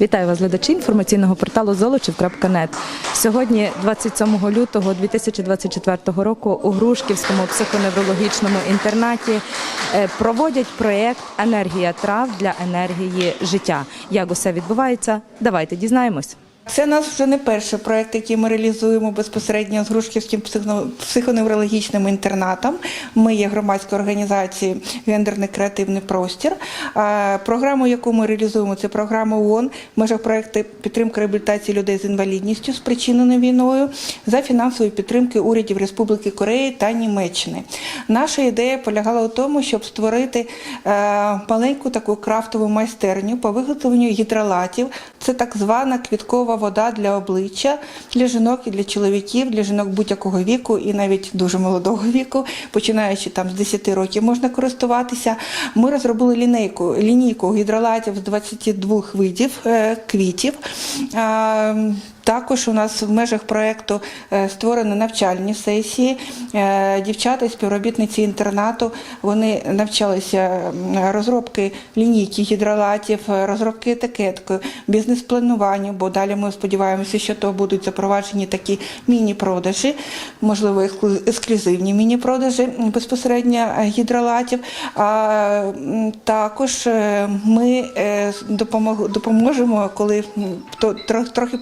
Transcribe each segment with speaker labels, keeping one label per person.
Speaker 1: Вітаю вас, глядачі інформаційного порталу Золочів.нет. Сьогодні, 27 лютого 2024 року, у Грушківському психоневрологічному інтернаті е, проводять проєкт Енергія трав для енергії життя. Як усе відбувається? Давайте дізнаємось.
Speaker 2: Це наш вже не перший проект, який ми реалізуємо безпосередньо з Грушківським психоневрологічним інтернатом. Ми є громадською організацією Гендерний креативний простір. Програму, яку ми реалізуємо, це програма ООН в межах проекту підтримки реабілітації людей з інвалідністю, спричиненою війною, за фінансової підтримки урядів Республіки Кореї та Німеччини. Наша ідея полягала у тому, щоб створити е, маленьку таку крафтову майстерню по виготовленню гідролатів. Це так звана квіткова вода для обличчя для жінок і для чоловіків, для жінок будь-якого віку і навіть дуже молодого віку, починаючи там з 10 років, можна користуватися. Ми розробили лінійку, лінійку гідролатів з 22 видів е, квітів. Також у нас в межах проєкту е, створені навчальні сесії. Е, Дівчата, співробітниці інтернату, вони навчалися розробки лінійки гідролатів, е, розробки етикетки, бізнес-плануванню, бо далі ми сподіваємося, що то будуть запроваджені такі міні-продажі, можливо, ексклюзивні міні-продажі безпосередньо гідролатів. А також ми допоможемо, коли трохи трохи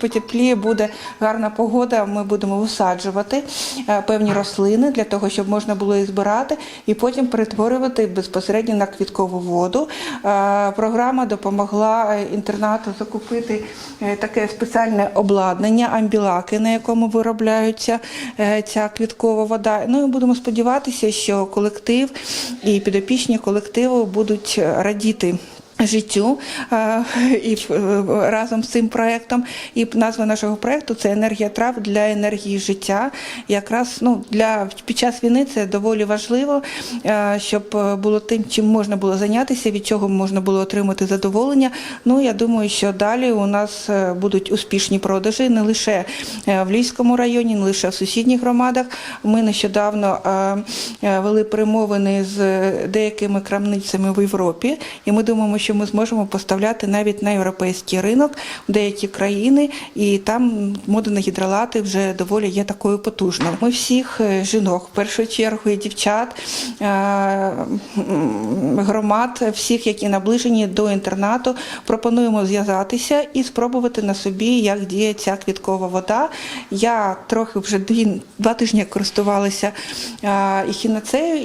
Speaker 2: буде гарна погода. Ми будемо висаджувати е, певні рослини для того, щоб можна було їх збирати і потім перетворювати безпосередньо на квіткову воду. Е, Програма допомогла е, інтернату закупити таке спеціальне обладнання, амбілаки, на якому виробляються е, ця квіткова вода. Ну і будемо сподіватися, що колектив і підопічні колективу будуть радіти. Життю е, і е, разом з цим проектом. І назва нашого проекту це енергія трав для енергії життя. Якраз ну для під час війни це доволі важливо, е, щоб було тим, чим можна було зайнятися, від чого можна було отримати задоволення. Ну я думаю, що далі у нас будуть успішні продажі не лише в Львівському районі, не лише в сусідніх громадах. Ми нещодавно вели перемовини з деякими крамницями в Європі, і ми думаємо, що ми зможемо поставляти навіть на європейський ринок в деякі країни, і там мода на гідролати вже доволі є такою потужною. Ми всіх е, жінок, в першу чергу, і дівчат, е, громад, всіх, які наближені до інтернату, пропонуємо зв'язатися і спробувати на собі, як діє ця квіткова вода. Я трохи вже дві, два тижні користувалася е,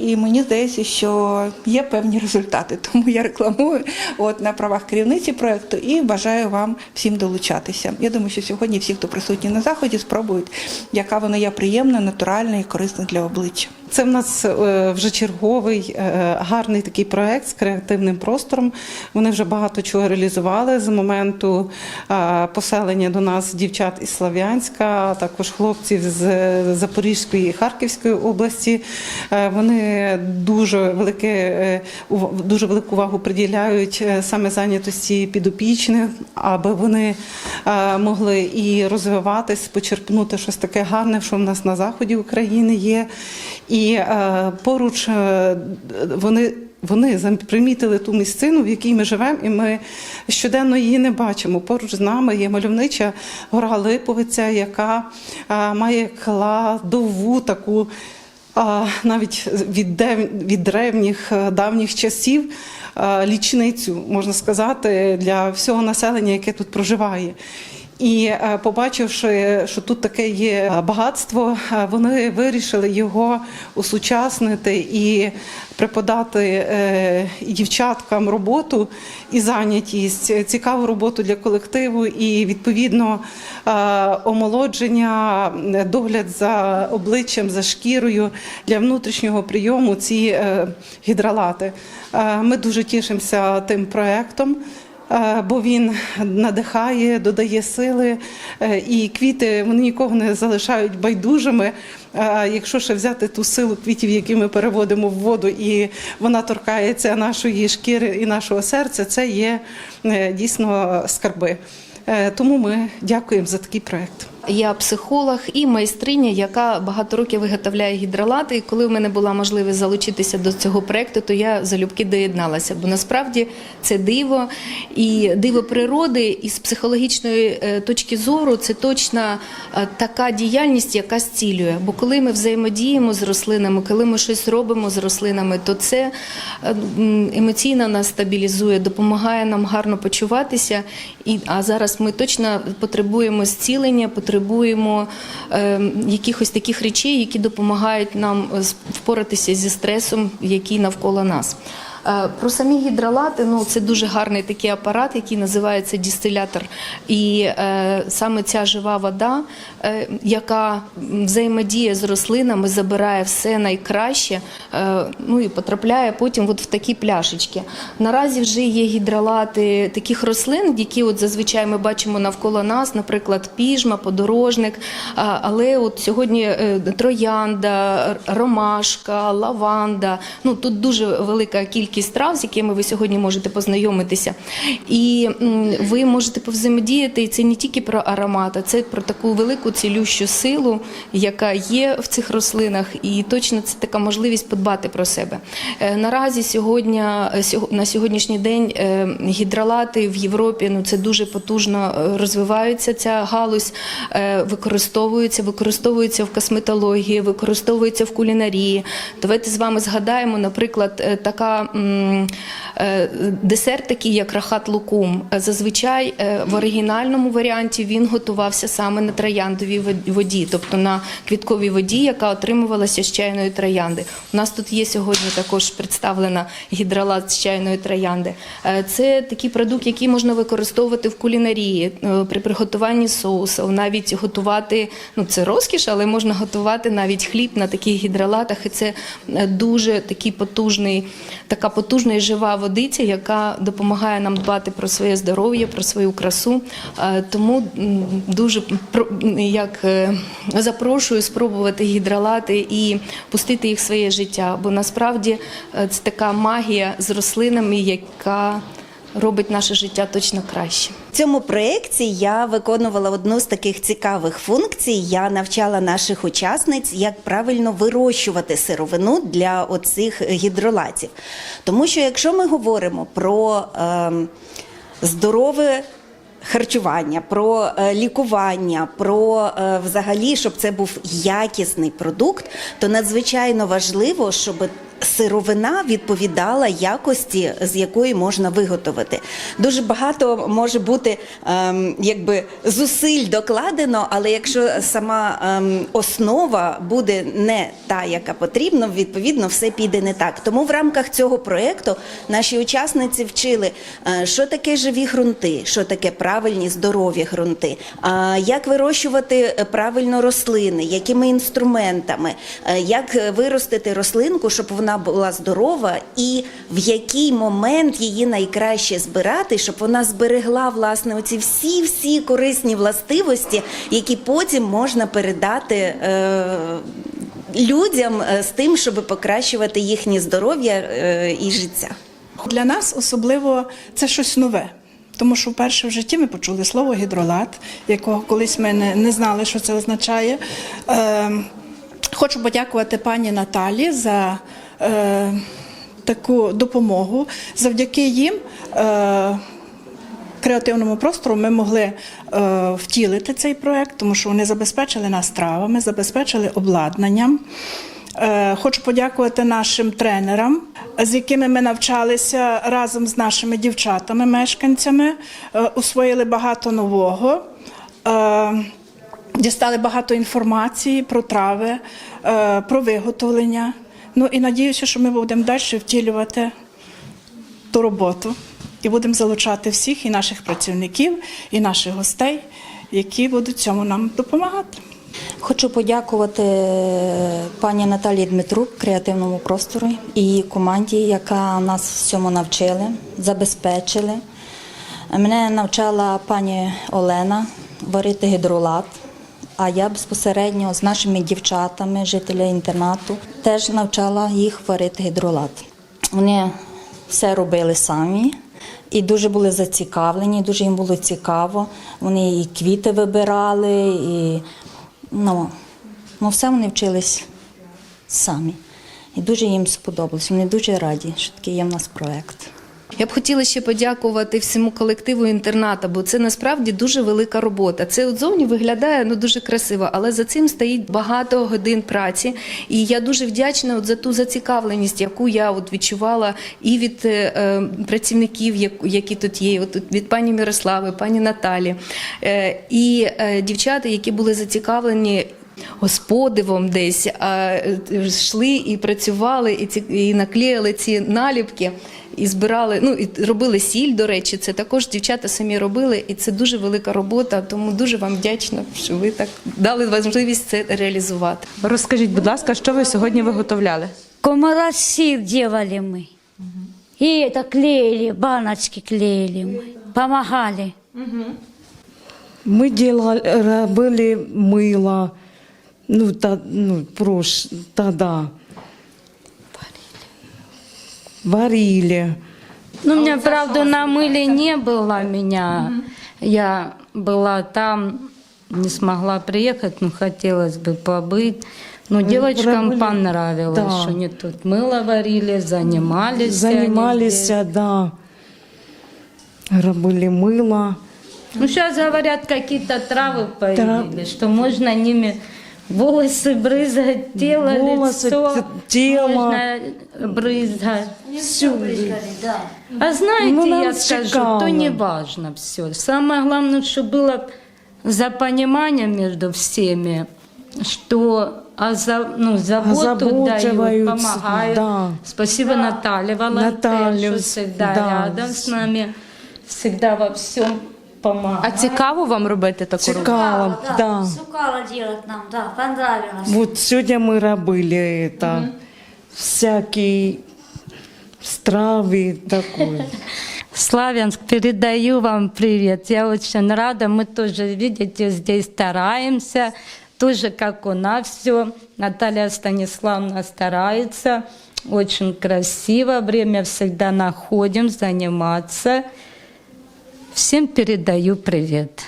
Speaker 2: і мені здається, що є певні результати. Тому я рекламую от на правах керівниці проекту і бажаю вам всім долучатися. Я думаю, що сьогодні всі, хто присутні на заході, спробують, яка вона є приємна, натуральна і корисна для обличчя.
Speaker 3: Це в нас е, вже черговий е, гарний такий проект з креативним простором. Вони вже багато чого реалізували з моменту е, поселення до нас дівчат із Слав'янська, також хлопців з Запорізької і Харківської області. Вони дуже велике дуже велику увагу приділяють саме зайнятості підопічних, аби вони могли і розвиватись, почерпнути щось таке гарне, що в нас на заході України є. І е, поруч е, вони. Вони примітили ту місцину, в якій ми живемо, і ми щоденно її не бачимо. Поруч з нами є мальовнича гора Липовиця, яка е, має кладову таку навіть від, від древніх давніх часів лічницю, можна сказати, для всього населення, яке тут проживає. І е, побачивши, що тут таке є багатство, е, вони вирішили його усучаснити і преподати е, дівчаткам роботу і зайнятість, цікаву роботу для колективу і відповідно е, омолодження, е, догляд за обличчям, за шкірою для внутрішнього прийому ці е, гідролати. Е, Ми дуже тішимося тим проектом. Е, бо він надихає, додає сили, е, і квіти вони нікого не залишають байдужими. Е, Якщо ще взяти ту силу квітів, які ми переводимо в воду, і вона торкається нашої шкіри і нашого серця, це є дійсно скарби. Тому ми дякуємо за такий проект.
Speaker 4: Я психолог і майстриня, яка багато років виготовляє гідролати. І коли в мене була можливість залучитися до цього проекту, то я залюбки доєдналася. Бо насправді це диво і диво природи, і з психологічної е, точки зору це точно е, така діяльність, яка зцілює. Бо коли ми взаємодіємо з рослинами, коли ми щось робимо з рослинами, то це е, емоційно нас стабілізує, допомагає нам гарно почуватися. І а зараз ми точно потребуємо зцілення, потребуємо е, якихось таких речей, які допомагають нам е, впоратися зі стресом, який навколо нас. Е, Про самі гідролати, ну це дуже гарний такий апарат, який називається дистилятор. І е, саме ця жива вода, е, яка взаємодіє з рослинами, забирає все найкраще, е, ну і потрапляє потім от в такі пляшечки. Наразі вже є гідролати таких рослин, які от зазвичай ми бачимо навколо нас, наприклад, піжма, подорожник. А, Але от сьогодні е, троянда, ромашка, лаванда. Ну тут дуже велика кількість трав, з якими ви сьогодні можете познайомитися. І ви можете повзаємодіяти. І це не тільки про аромат, а це про таку велику цілющу силу, яка є в цих рослинах, і точно це така можливість подбати про себе. Е, Наразі сьогодні е, на сьогоднішній день е, гідролати в Європі ну це дуже потужно розвиваються. Ця галузь використовується, використовується в косметології, використовується в кулінарії. Давайте з вами згадаємо, наприклад, така десерт, такий як рахат лукум. Е, Зазвичай е, в оригінальному варіанті він готувався саме на трояндовій воді, тобто на квітковій воді, яка отримувалася з чайної троянди. У нас тут є сьогодні також представлена гідролат з чайної троянди. Е, Це такий продукт, який можна використовувати в кулінарії е, при приготуванні соусів, навіть готувати. Ну це розкіш, але можна готувати навіть хліб на таких гідролатах. І це е, дуже такий потужний, така потужна і жива водиця, яка допомагає нам дбати про своє здоров'я, про свою красу. Е, Тому дуже як е, запрошую спробувати гідролати і пустити їх в своє життя. Бо насправді е, це така магія з рослинами, яка робить наше життя точно краще.
Speaker 5: В цьому проєкті я виконувала одну з таких цікавих функцій. Я навчала наших учасниць, як правильно вирощувати сировину для оцих гідролатів. Тому що якщо ми говоримо про ем, здорове харчування, про е, лікування, про е, взагалі, щоб це був якісний продукт, то надзвичайно важливо, щоб сировина відповідала якості, з якої можна виготовити. Дуже багато може бути ем, якби зусиль докладено, але якщо сама ем, основа буде не та, яка потрібна, відповідно все піде не так. Тому в рамках цього проєкту наші учасниці вчили, е, що таке живі ґрунти, що таке правильні здорові ґрунти, а як вирощувати е, правильно рослини, якими інструментами, е, як е, виростити рослинку, щоб вона була здорова, і в який момент її найкраще збирати, щоб вона зберегла власне оці всі всі корисні властивості, які потім можна передати. Е- Людям е, з тим, щоб покращувати їхнє здоров'я е, і життя.
Speaker 6: Для нас особливо це щось нове. Тому що вперше в житті ми почули слово гідролат, якого колись ми не, знали, що це означає. Е, хочу подякувати пані Наталі за таку допомогу. Завдяки їм. Е, Креативному простору ми могли е, втілити цей проект, тому що вони забезпечили нас травами, забезпечили обладнанням. Е, хочу подякувати нашим тренерам, з якими ми навчалися разом з нашими дівчатами, мешканцями, е, усвоїли багато нового. Е, Дістали багато інформації про трави, е, про виготовлення. Ну і надіюся, що ми будемо далі втілювати ту роботу і будемо залучати всіх, і наших працівників, і наших гостей, які будуть цьому нам допомагати.
Speaker 7: Хочу подякувати е, пані Наталії Дмитрук, креативному простору і її команді, яка нас всьому навчили, забезпечили. Мене навчала пані Олена варити гідролат, а я безпосередньо з нашими дівчатами, жителі інтернату, теж навчала їх варити гідролат. Вони все робили самі. І дуже були зацікавлені, дуже їм було цікаво. Вони і квіти вибирали, і ну, ну все вони вчились самі. І дуже їм сподобалось. Вони дуже раді, що такий є в нас проєкт.
Speaker 4: Я б хотіла ще подякувати всьому колективу інтерната, бо це насправді дуже велика робота. Це от зовні виглядає ну дуже красиво, але за цим стоїть багато годин праці. І я дуже вдячна от за ту зацікавленість, яку я от відчувала і від е, е, працівників, як- які тут є, от від пані Мирослави, пані Наталі, е, і е, дівчата, які були зацікавлені. З подивом десь а, е, йшли і працювали, і ці і наклеїли ці наліпки, і збирали. Ну і робили сіль. До речі, це також дівчата самі робили, і це дуже велика робота. Тому дуже вам вдячна, що ви так дали можливість це реалізувати.
Speaker 1: Розкажіть, будь ласка, що ви сьогодні виготовляли?
Speaker 8: Комарасив делали мы. И это клеили, баночки клеили мы. Помогали.
Speaker 9: Мы делали, робили мыло, ну, та, ну прош, тогда. Варили.
Speaker 8: Ну, у меня, правда, на мыле не было меня. Я была там, не смогла приехать, но хотелось бы побыть. Но девочкам
Speaker 9: пробыли.
Speaker 8: понравилось,
Speaker 9: Да.
Speaker 8: что они тут мыло варили, занимались. они
Speaker 9: Занимались,
Speaker 8: здесь.
Speaker 9: да. Робили мыло.
Speaker 8: Ну, сейчас говорят, какие-то травы появились, что можно ними волосы брызгать, тело,
Speaker 9: Волосы,
Speaker 8: лицо.
Speaker 9: т- тело.
Speaker 8: Можно брызгать. А знаете,
Speaker 9: Ну, нам
Speaker 8: я скажу,
Speaker 9: шикарно.
Speaker 8: то не важно все. Самое главное, чтобы было за понимание между всеми, что а за, ну, заботу дают,
Speaker 9: Озаботиваются,
Speaker 8: помогают.
Speaker 9: да.
Speaker 8: Спасибо Наталье Волонтеру,
Speaker 9: Наталье,
Speaker 8: что всегда
Speaker 9: да.
Speaker 8: рядом с нами, всегда во всем помогает.
Speaker 1: А цікаво вам робити таку роботу?
Speaker 9: Цікаво, да.
Speaker 10: Сукало делать нам, да, понравилось.
Speaker 9: Вот сегодня мы робили это. Всякие стравы такое.
Speaker 8: Славянск, передаю вам привет. Я очень рада. Мы тоже, видите, здесь стараемся. Тоже как у нас все. Наталья Станиславовна старается. Очень красиво. Время всегда находим заниматься. Всем передаю привет.